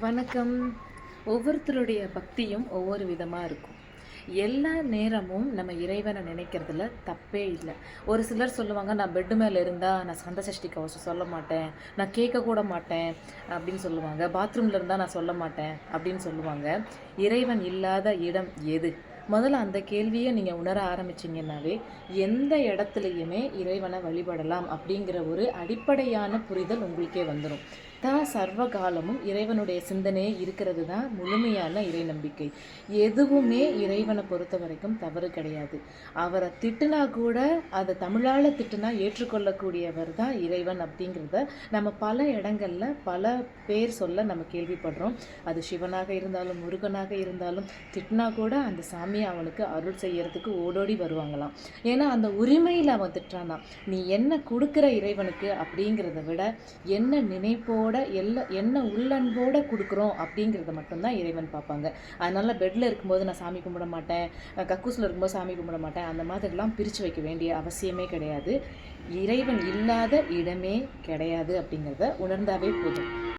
வணக்கம். ஒவ்வொருத்தருடைய பக்தியும் ஒவ்வொரு விதமாக இருக்கும். எல்லா நேரமும் நம்ம இறைவனை நினைக்கிறதுல தப்பே இல்லை. ஒரு சிலர் சொல்லுவாங்க நான் பெட்டு மேலே இருந்தால் நான் சந்த சஷ்டி கவசம் சொல்ல மாட்டேன். நான் கேட்க கூட மாட்டேன். அப்படின்னு சொல்லுவாங்க. பாத்ரூமில் இருந்தால் நான் சொல்ல மாட்டேன் அப்படின்னு சொல்லுவாங்க. இறைவன் இல்லாத இடம் எது? முதல்ல அந்த கேள்வியை நீங்கள் உணர ஆரம்பிச்சிங்கன்னாவே எந்த இடத்துலையுமே இறைவனை வழிபடலாம் அப்படிங்கிற ஒரு அடிப்படையான புரிதல் உங்களுக்கே வந்துடும் தான் சர்வ காலமும் இறைவனுடைய சிந்தனையே இருக்கிறது தான் முழுமையான இறை நம்பிக்கை. எதுவுமே இறைவனை பொறுத்த வரைக்கும் தவறு கிடையாது. அவரை திட்டுனா கூட அதை தமிழால் திட்டுனா ஏற்றுக்கொள்ளக்கூடியவர் தான் இறைவன் அப்படிங்கிறத நம்ம பல இடங்களில் பல பேர் சொல்ல நம்ம கேள்விப்படுறோம். அது சிவனாக இருந்தாலும் முருகனாக இருந்தாலும் திட்டினா கூட அந்த சாமி அவனுக்கு அருள் செய்யறதுக்கு ஓடோடி வருவாங்களாம். ஏன்னா அந்த உரிமையில் அவன் திட்டுறானா நீ என்ன கொடுக்குற இறைவனுக்கு? அப்படிங்கிறத விட என்ன நினைப்போட எல்லா என்ன உள்ளன்போட கொடுக்குறோம் அப்படிங்கிறத மட்டும்தான் இறைவன் பார்ப்பாங்க. அதனால பெட்டில் இருக்கும்போது நான் சாமி கும்பிட மாட்டேன். கக்கூசில் இருக்கும்போது சாமி கும்பிட மாட்டேன். அந்த மாதிரிலாம் பிரித்து வைக்க வேண்டிய அவசியமே கிடையாது. இறைவன் இல்லாத இடமே கிடையாது அப்படிங்கிறத உணர்ந்தாவே போதும்.